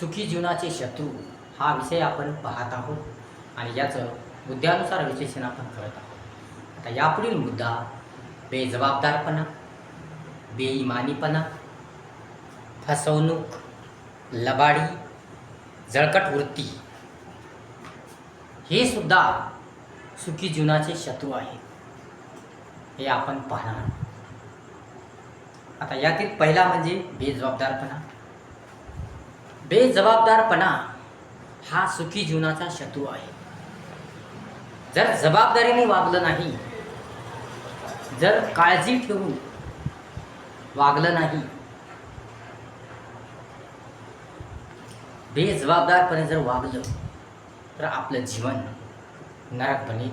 सुखी जीवनाचे शत्रू हा विषय आपण पाहत आहोत आणि याचं मुद्द्यानुसार विश्लेषण आपण करत आहोत. आता यापुढील मुद्दा बेजबाबदारपणा बेईमानीपणा फसवणूक लबाडी जळकट वृत्ती हे सुद्धा सुखी जीवनाचे शत्रू आहेत. हे आपण पाहणार आता यातील पहिला म्हणजे बेजबाबदारपणा. बेजबाबदारपणा हा सुखी जीवनाचा शत्रू आहे. जर जबाबदारीने वागलं नाही जर काळजी ठेवून वागलं नाही बेजबाबदारपणे जर वागलं तर आपलं जीवन नरक बनेल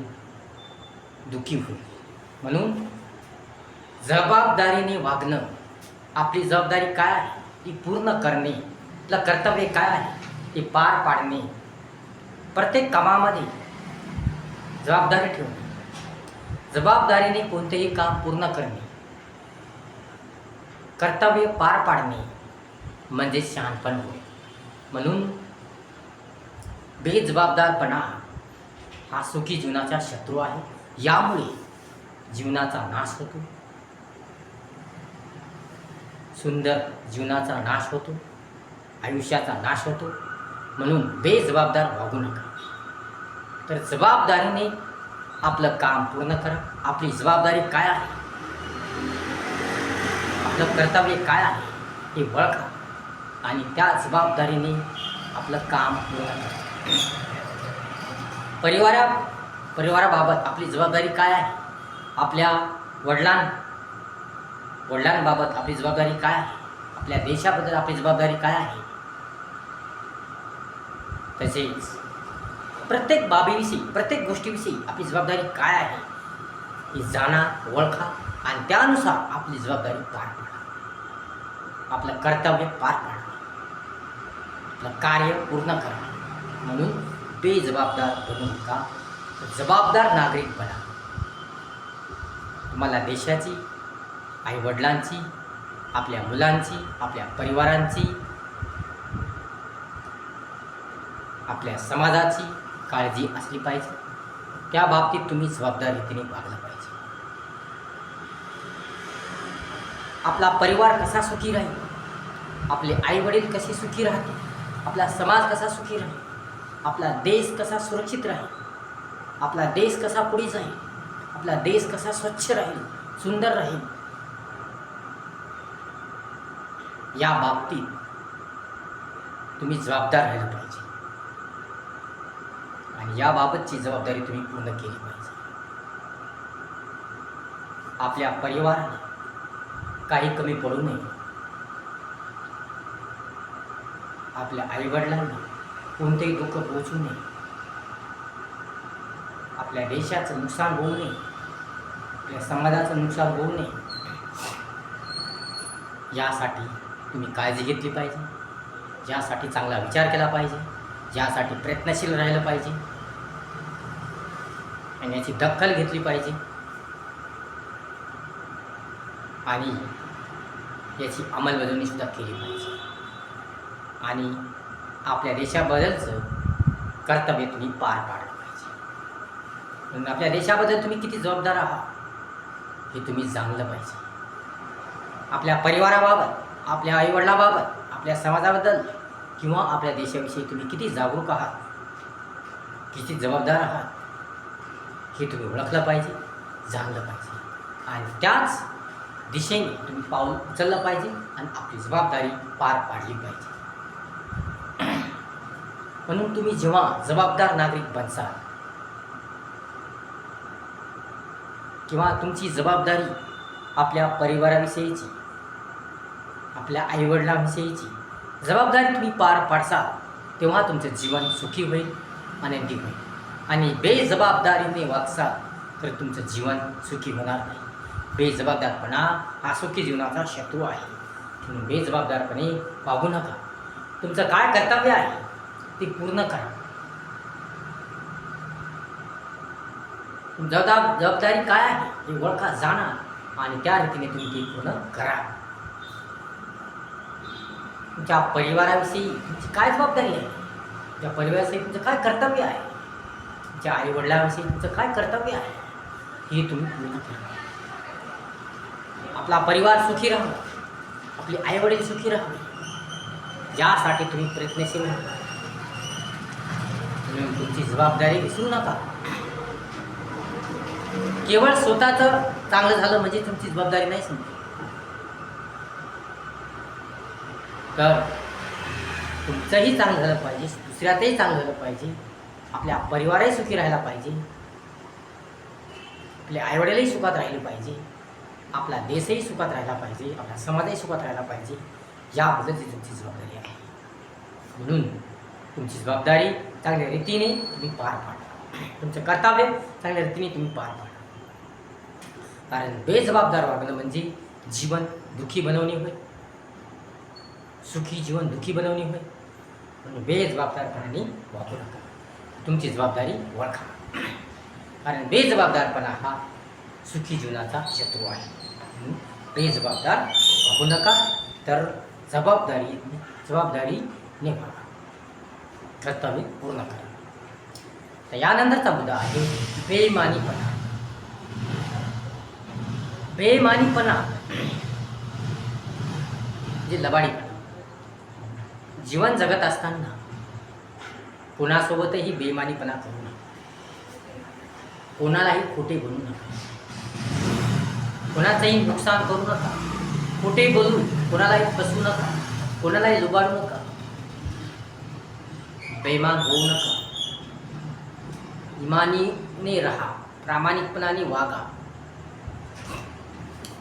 होईल. म्हणून जबाबदारीने वागणं आपली जबाबदारी काय आहे? ती पूर्ण करणे. आपलं कर्तव्य काय आहे? ते पार पाडणे. प्रत्येक कामामध्ये जबाबदारी ठेवणे. जबाबदारीने कोणतेही काम पूर्ण करणे. कर्तव्य पार पाडणे म्हणजे शहाणपण होय म्हणून बेजबाबदारपणा हा सुखी जीवनाचा शत्रू आहे. यामुळे जीवनाचा नाश होतो. सुंदर जीवनाचा नाश होतो. आयुष्याचा नाश होतो. म्हणून बेजबाबदार वागू नका. तर जबाबदारीने आपलं काम पूर्ण करा. आपली जबाबदारी काय आहे? आपलं कर्तव्य काय आहे? हे वळखा आणि त्या जबाबदारीने आपलं काम पूर्ण करा. परिवारा परिवाराबाबत आपली जबाबदारी काय आहे? आपल्या वडिलां वडिलांबाबत आपली जबाबदारी काय आहे? आपल्या देशाबद्दल आपली जबाबदारी काय आहे? तसेच प्रत्येक बाबीविषयी प्रत्येक गोष्टीविषयी आपली जबाबदारी काय आहे ही जाणा ओळखा आणि त्यानुसार आपली जबाबदारी पार पाडा. आपलं कर्तव्य पार पाडा. आपलं कार्य पूर्ण करा. म्हणून बेजबाबदार बनू नका जबाबदार नागरिक बना. तुम्हाला देशाची आईवडिलांची आपल्या मुलांची आपल्या परिवारांची आपल्या समाजाची काळजी असली पाहिजे. त्या बाबतीत तुम्ही जबाबदारीतीने वागलं पाहिजे. आपला परिवार कसा सुखी राहील? आपले आईवडील कसे सुखी राहतील? आपला समाज कसा सुखी राहील? आपला देश कसा सुरक्षित राहील? आपला देश कसा पुढे जाईल? आपला देश कसा स्वच्छ राहील? सुंदर राहील? या बाबतीत तुम्ही जबाबदार राहिलं पाहिजे. आणि याबाबतची जबाबदारी तुम्ही पूर्ण केली पाहिजे. आपल्या परिवाराला काही कमी पडू नये. आपल्या आईवडिलांना कोणतेही दुःख पोचू नये. आपल्या देशाचं नुकसान होऊ नये. आपल्या समाजाचं नुकसान होऊ नये. यासाठी तुम्ही काळजी घेतली पाहिजे. ज्यासाठी चांगला विचार केला पाहिजे. ज्यासाठी प्रयत्नशील राहिलं पाहिजे. आणि याची दखल घेतली पाहिजे. आणि याची अंमलबजावणीसुद्धा केली पाहिजे. आणि आपल्या देशाबद्दलचं कर्तव्य तुम्ही पार पाडलं पाहिजे. म्हणून आपल्या देशाबद्दल तुम्ही किती जबाबदार आहात हे तुम्ही जाणलं पाहिजे. आपल्या परिवाराबाबत आपल्या आईवडिलाबाबत आपल्या समाजाबद्दल किंवा आपल्या देशाविषयी तुम्ही किती जागरूक आहात किती जबाबदार आहात हे तुम्ही ओळखलं पाहिजे जाणलं पाहिजे. आणि त्याच दिशेने तुम्ही पाऊल उचललं पाहिजे आणि आपली जबाबदारी पार पाडली पाहिजे. म्हणून तुम्ही जेव्हा जबाबदार नागरिक बनसाल किंवा तुमची जबाबदारी आपल्या परिवाराविषयीची आपल्या आईवडिलांविषयीची जबाबदारी तुम्ही पार पाडसाल तेव्हा तुमचं जीवन सुखी होईल आनंदी होईल. आणि बेजबाबदारीने वागसाल तर तुमचं जीवन सुखी होणार नाही. बेजबाबदारपणा हा सुखी जीवनाचा शत्रू आहे. म्हणून बेजबाबदारपणे वागू नका. तुमचं काय कर्तव्य आहे ते पूर्ण करा. जबाब जबाबदारी काय आहे हे ओळखा जाणा आणि त्या रीतीने तुम्ही ती पूर्ण करा. तुमच्या परिवाराविषयी तुमची काय जबाबदारी आहे? त्या परिवाराविषयी तुमचं काय कर्तव्य आहे? तुमच्या आईवडिलांविषयी तुमचं काय कर्तव्य आहे? हे तुम्ही पूर्ण करा. आपला परिवार सुखी राहावा आपले आईवडील सुखी राहावे यासाठी तुम्ही प्रयत्नशील राहा. तुम्ही तुमची जबाबदारी विसरू नका. केवळ स्वतःचं चांगलं झालं म्हणजे तुमची जबाबदारी नाही समजली तर तुमचंही चांगलं झालं पाहिजे दुसऱ्याचंही चांगलं झालं पाहिजे. आपल्या परिवारही सुखी राहायला पाहिजे. आपले आईवडीलही सुखात राहिले पाहिजे. आपला देशही सुखात राहिला पाहिजे. आपला समाजही सुखात राहायला पाहिजे. याबद्दलची तुमची जबाबदारी आहे. म्हणून तुमची जबाबदारी चांगल्या रीतीने तुम्ही पार पाडा. तुमचं कर्तव्य चांगल्या रीतीने तुम्ही पार पाडा. कारण बेजबाबदार वागणं म्हणजे जीवन दुःखी बनवणे होय. सुखी जीवन दुःखी बनवणे होय. म्हणून बेजबाबदारपणाने वागू नका. तुमची जबाबदारी ओळखा. कारण बेजबाबदारपणा हा सुखी जीवनाचा शत्रू आहे. म्हणून बेजबाबदार वागू नका तर जबाबदारी जबाबदारी निभावा. प्रस्तावित पूर्ण करा तर यानंतरचा मुद्दा आहे बेमानीपणा. बेमानीपणा जे लबाडीपणा. जीवन जगत असताना कोणासोबतही बेमानीपणा करू नका. कोणालाही खोटे बोलू नका. कोणाचंही नुकसान करू नका. खोटे बोलून कोणालाही फसू नका कोणालाही लुबाडू नका. बेमान होऊ नका. इमानीने राहा प्रामाणिकपणाने वागा.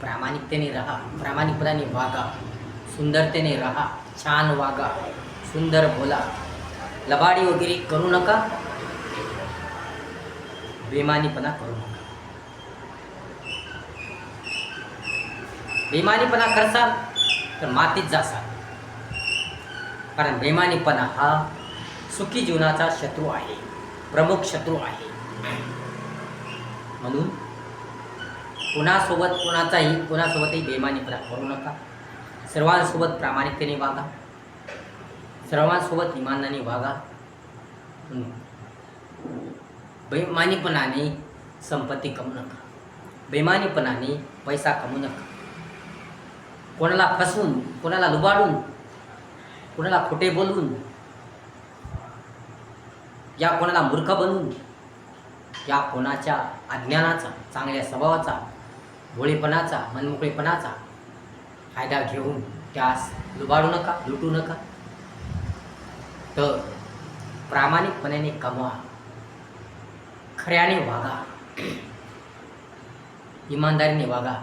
प्रामाणिकतेने राहा प्रामाणिकपणाने वागा. सुंदरतेने राहा छान वागा. सुंदर बोला. लबाडी वगैरे करू नका. बेमानीपणा करू नका. बेमानीपणा करसाल तर मातीत जासाल. कारण बेमानीपणा हा सुखी जीवनाचा शत्रू आहे. प्रमुख शत्रू आहे. म्हणून कुणासोबत कोणाचाही कुणासोबतही बेमानीपणा करू नका. सर्वांसोबत प्रामाणिकतेने वागा. सर्वांसोबत इमानाने वागा. बेमानीपणाने संपत्ती कमवू नका. बेमानीपणाने पैसा कमवू नका. कोणाला फसवून कोणाला लुबाडून कोणाला खोटे बोलून या कोणाला मूर्ख बनवून या कोणाच्या अज्ञानाचा चांगल्या स्वभावाचा भोळेपणाचा मनमोकळेपणाचा फायदा घेऊन त्यास लुबाडू नका लुटू नका. तर प्रामाणिकपणाने कमवा. खऱ्याने वागा. इमानदारीने वागा.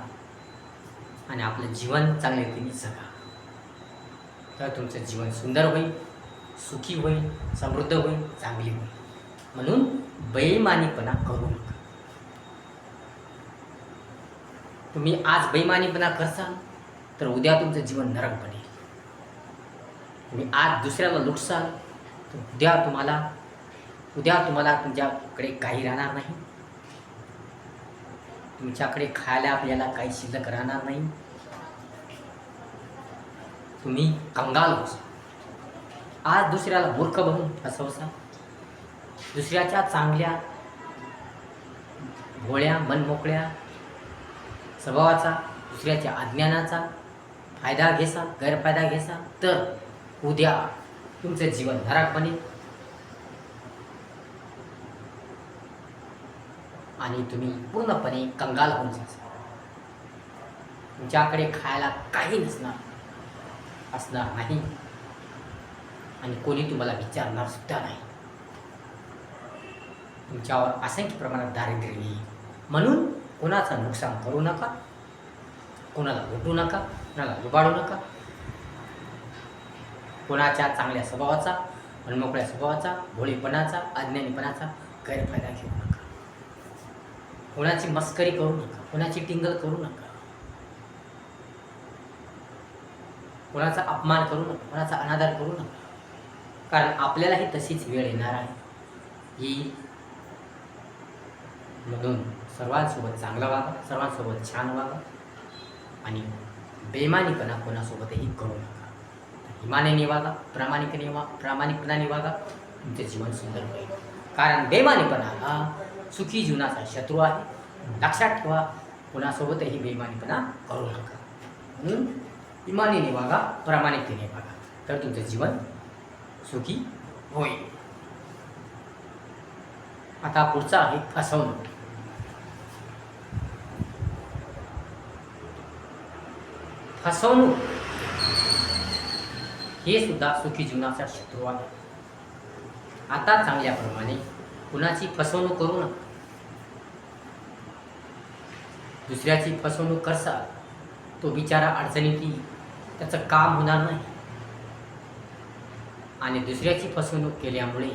आणि आपलं जीवन चांगल्या रीतीने जगा. तर तुमचं जीवन सुंदर होईल सुखी होईल समृद्ध होईल चांगली होईल. म्हणून बेमानीपणा करू नका. तुम्ही आज बेमानीपणा करसाल तर उद्या तुमचं जीवन नरक बनेल. तुम्ही आज दुसऱ्याला लुटसाल. तर उद्या तुम्हाला उद्या तुम्हाला तुमच्याकडे काही राहणार नाही. तुमच्याकडे खायला आपल्याला काही शिल्लक राहणार नाही. तुम्ही कंगाल आज दुसऱ्याला मूर्ख बनून फसवसा. दुसऱ्याच्या चांगल्या भोळ्या मनमोकळ्या स्वभावाचा दुसऱ्याच्या अज्ञानाचा फायदा घेसा गैरफायदा घेसा. तर उद्या तुमचं जीवन नरक बनेल आणि तुम्ही पूर्णपणे कंगाल होऊन जाल तुमच्याकडे खायला काही नसणार असणार नाही. आणि कोणी तुम्हाला विचारणार सुद्धा नाही. तुमच्यावर असंख्य प्रमाणात दारिद्र्य येईल. म्हणून कोणाचं नुकसान करू नका. कोणाला लुटू नका. कोणाला लुबाडू नका. कोणाच्या चांगल्या स्वभावाचा मनमोकळ्या स्वभावाचा भोळेपणाचा अज्ञानीपणाचा गैरफायदा घेऊ नका. कोणाची मस्करी करू नका कोणाची टिंगल करू नका. कोणाचा अपमान करू नका कोणाचा अनादर करू नका. कारण आपल्यालाही तशीच वेळ येणार आहे. येईल म्हणून सर्वांसोबत चांगलं वागा सर्वांसोबत छान वागा आणि बेमानीपणा कोणासोबतही करू नका. इमानेने वागा प्रामाणिकने वा प्रामाणिकपणाने वागा तुमचे जीवन सुंदर होईल. कारण बेमानीपणा हा सुखी जीवनाचा शत्रू आहे. लक्षात ठेवा कुणासोबतही बेमानीपणा करू नका. म्हणून इमानीने वागा प्रामाणिकतेने वागा तर तुमचं जीवन सुखी होईल. आता पुढचा आहे फसवणूक. फसवणूक हे सुद्धा सुखी जीवनाचा शत्रू आहे. आता चांगल्याप्रमाणे कुणाची फसवणूक करू नका. दुसऱ्याची फसवणूक करसाल तो बिचारा अडचणीत त्याचं काम होणार नाही. आणि दुसऱ्याची फसवणूक केल्यामुळे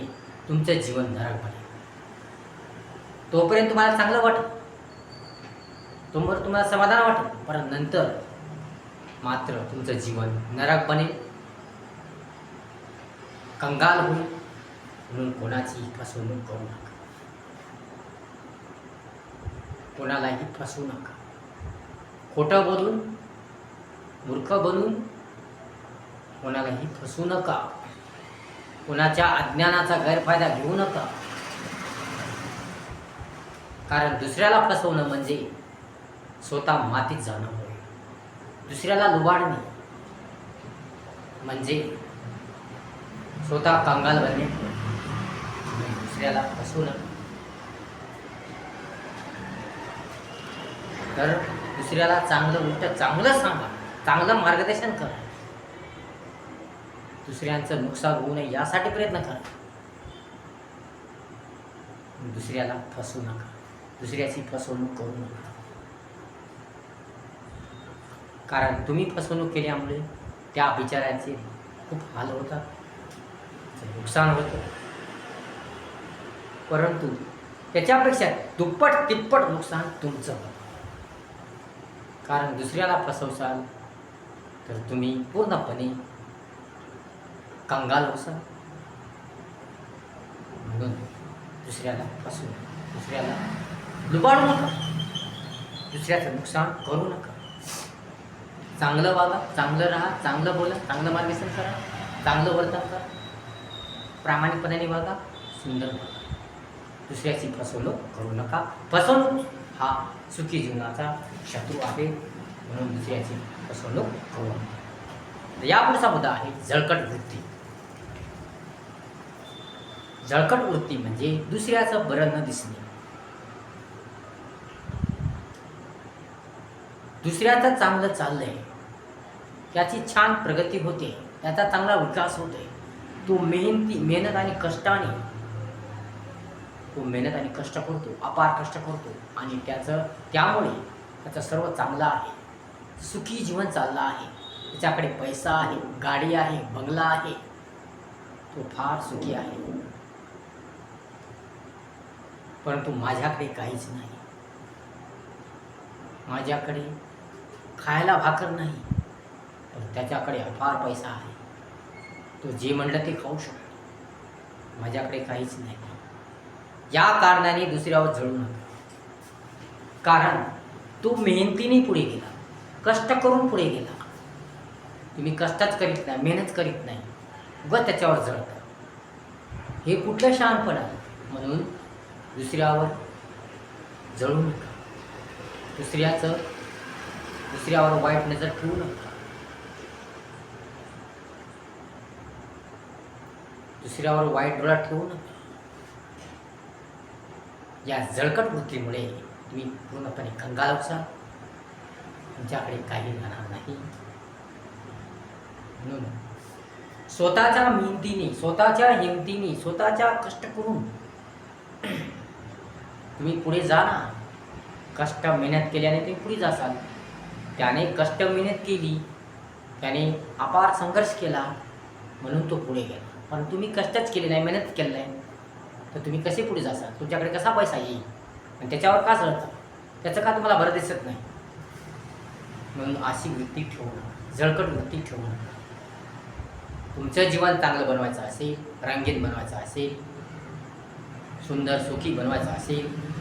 तुमचं जीवन नरक बनेल. तोपर्यंत तुम्हाला चांगलं वाटेल. तोवर तुम्हाला समाधान वाटेल. पण नंतर मात्र तुमचं जीवन नरक बनेल. कंगाल होईल म्हणून कोणाची फसवणूक करू नका कोणालाही फसवू नका खोटं बोलून मूर्ख बनून कोणालाही फसवू नका कोणाच्या अज्ञानाचा गैरफायदा घेऊ नका। कारण दुसऱ्याला फसवणं म्हणजे स्वतः मातीत जाणं होय. दुसऱ्याला लुबाडणे म्हणजे स्वतः कंगाल बनणे दुसऱ्याला दुसऱ्याला फसवणं तर दुसऱ्याला चांगलं उलट चांगलं सांगा. चांगलं मार्गदर्शन करा. दुसऱ्यांचं नुकसान होऊ नये यासाठी प्रयत्न करा. दुसऱ्याला फसवू नका. दुसऱ्याची फसवणूक करू नका. कारण तुम्ही फसवणूक केल्यामुळे त्या बिचाऱ्यांचे खूप हाल होतात. त्याचं नुकसान होतं परंतु त्याच्यापेक्षा दुप्पट तिप्पट नुकसान तुमचं होतं कारण दुसऱ्याला फसवसाल तर तुम्ही पूर्णपणे कंगाल होसाल म्हणून दुसऱ्याला फसू दुसऱ्याला लुबाडू नका. दुसऱ्याचं नुकसान करू नका. चांगलं वागा चांगलं राहा चांगलं बोला चांगलं मार्गदर्शन करा चांगलं वर्तन करा. प्रामाणिकपणाने वागा सुंदर वागा दुसऱ्याची फसवणूक करू नका. फसवणूक हा सुखी जीवनाचा शत्रू आहे. म्हणून दुसऱ्याची फसवणूक करू नका. या पुढचा मुद्दा आहे जळकट वृत्ती. जळकट वृत्ती म्हणजे दुसऱ्याचं बरं न दिसणे. दुसऱ्याचं चांगलं चाललंय त्याची छान प्रगती होते त्याचा चांगला विकास होतोय. तो मेहनती मेहनत आणि कष्टाने तो मेहनत आणि कष्ट करतो अपार कष्ट करतो. आणि त्याचं त्यामुळे त्याचं सर्व चांगलं आहे. सुखी जीवन चाललं आहे. त्याच्याकडे पैसा आहे गाडी आहे बंगला आहे. तो फार सुखी आहे. परंतु माझ्याकडे काहीच नाही. माझ्याकडे खायला भाकर नाही. पण त्याच्याकडे अपार पैसा आहे. तो जे म्हणलं ते खाऊ शकतो. माझ्याकडे काहीच नाही. या कारणाने दुसऱ्यावर जळू नका. कारण तो मेहनतीने पुढे गेला. कष्ट करून पुढे गेला. तुम्ही कष्टच करीत नाही मेहनत करीत नाही. व त्याच्यावर जळता. हे कुठलं शहाणपण आहे? म्हणून दुसऱ्यावर जळू नका. दुसऱ्याचं दुसऱ्यावर वाईट नजर ठेवू नका. दुसऱ्यावर वाईट डोळा ठेवू नका या जळकट वृत्तीमुळे तुम्ही पूर्णपणे कंगाल असाल तुमच्याकडे काही राहणार नाही. म्हणून स्वतःच्या मेहनतीने स्वतःच्या हिमतीने स्वतःच्या कष्ट करून तुम्ही पुढे जा ना. कष्ट मेहनत केल्याने तुम्ही पुढे जासाल. त्याने कष्ट मेहनत केली त्याने अपार संघर्ष केला म्हणून तो पुढे गेला. पण तुम्ही कष्टच केले नाही मेहनत केलं नाही. तर तुम्ही कसे पुढे जासाल? तुमच्याकडे कसा पैसा येईल? आणि त्याच्यावर का जळता त्याचं का तुम्हाला बरं दिसत नाही? म्हणून अशी वृत्ती ठेवणं जळकट वृत्ती ठेवणं. तुमचं जीवन चांगलं बनवायचं असेल रांगीत बनवायचं असेल सुंदर सुखी बनवायचं असेल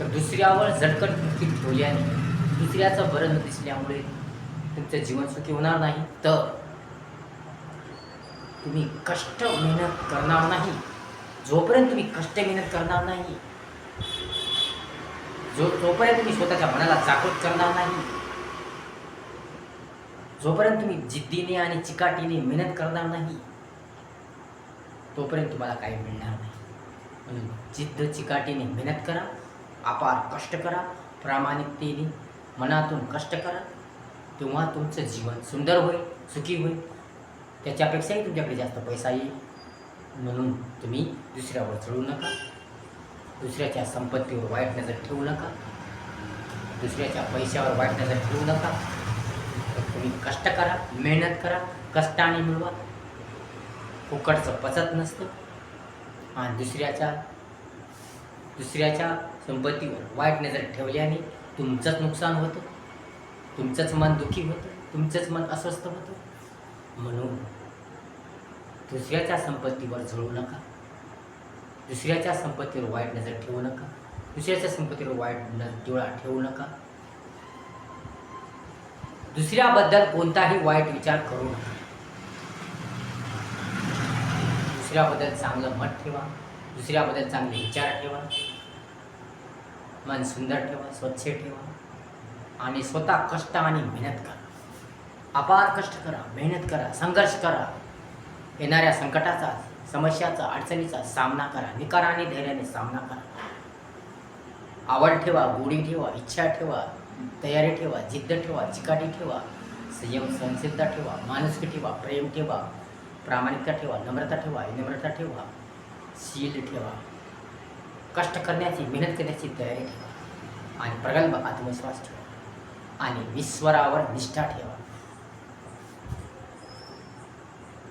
तर दुसऱ्यावर झटकट वृत्ती ठेवल्याने दुसऱ्याचं बरं न दिसल्यामुळे तुमचं जीवन सुखी होणार नाही. तर तुम्ही कष्ट मेहनत करणार नाही. जोपर्यंत तुम्ही कष्ट मेहनत करणार नाही जो जोपर्यंत तुम्ही स्वतःच्या मनाला जागृत करणार नाही जोपर्यंत तुम्ही जिद्दीने आणि चिकाटीने मेहनत करणार नाही तोपर्यंत तुम्हाला काही मिळणार नाही. म्हणून जिद्द चिकाटीने मेहनत करा अपार कष्ट करा प्रामाणिकतेने मनातून कष्ट करा तेव्हा तुमचं जीवन सुंदर होईल सुखी होईल. त्याच्यापेक्षाही तुमच्याकडे जास्त पैसा येईल. म्हणून तुम्ही दुसऱ्यावर चढू नका. दुसऱ्याच्या संपत्तीवर वाईट नजर ठेवू नका. दुसऱ्याच्या पैशावर वाईट नजर ठेवू नका. तर तुम्ही कष्ट करा मेहनत करा कष्टाने मिळवा. फुकटचं पचत नसतं. आणि दुसऱ्याच्या दुसऱ्याच्या संपत्तीवर वाईट नजर ठेवल्याने तुमचंच नुकसान होतं. तुमचंच मन दुखी होतं. तुमचंच मन अस्वस्थ होतं. म्हणून दुसऱ्याच्या संपत्तीवर झळू नका. दुसऱ्याच्या संपत्तीवर वाईट नजर ठेवू नका. दुसऱ्याच्या संपत्तीवर वाईट नजर डोळा ठेवू नका. दुसऱ्याबद्दल कोणताही वाईट विचार करू नका. दुसऱ्याबद्दल चांगलं मत ठेवा. दुसऱ्याबद्दल चांगले विचार ठेवा. मन सुंदर ठेवा स्वच्छ ठेवा. आणि स्वतः कष्ट आणि मेहनत करा. अपार कष्ट करा मेहनत करा संघर्ष करा. येणाऱ्या संकटाचा समस्याचा अडचणीचा सामना करा निकाराने धैर्याने सामना करा. आवड ठेवा गोडी ठेवा इच्छा ठेवा तयारी ठेवा जिद्द ठेवा चिकाटी ठेवा संयम सहनशीलता ठेवा माणुसकी ठेवा प्रेम ठेवा प्रामाणिकता ठेवा नम्रता ठेवा विनम्रता ठेवा शील ठेवा. कष्ट करण्याची मेहनत करण्याची तयारी ठेवा. आणि प्रगल्भ आत्मविश्वास ठेवा. आणि ईश्वरावर निष्ठा ठेवा.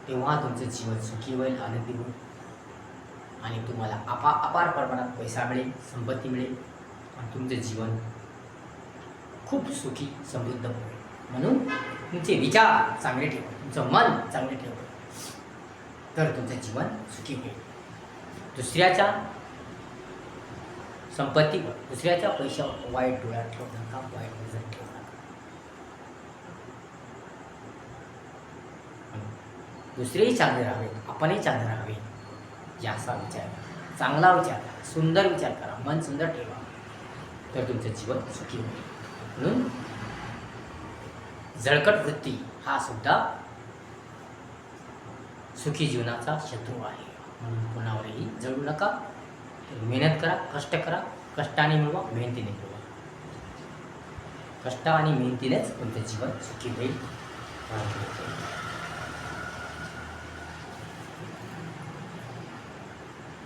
तेव्हा तुमचं जीवन सुखी होईल आनंदी होईल. आणि तुम्हाला अपा अपार प्रमाणात पैसा मिळेल संपत्ती मिळेल. आणि तुमचं जीवन खूप सुखी समृद्ध होईल. म्हणून तुमचे विचार चांगले ठेवा. तुमचं मन चांगले ठेवा. तर तुमचं जीवन सुखी होईल. दुसऱ्याच्या संपत्तीवर दुसऱ्याच्या पैशावर वाईट डोळ्यात ठेवू नका वाईट नजर ठेवू नका दुसरेही चांगले राहावेत आपणही चांगले राहावे याचा विचार करा. चांगला विचार करा. सुंदर विचार करा. मन सुंदर ठेवा. तर तुमचं जीवन सुखी होईल. म्हणून जळकट वृत्ती हा सुद्धा सुखी जीवनाचा शत्रू आहे. म्हणून कोणावरही जळू नका. मेहनत करा कष्ट करा. कष्टाने मिळवा मेहनतीने मिळवा. कष्ट आणि मेहनतीनेच तुमचं जीवन सुखी होईल.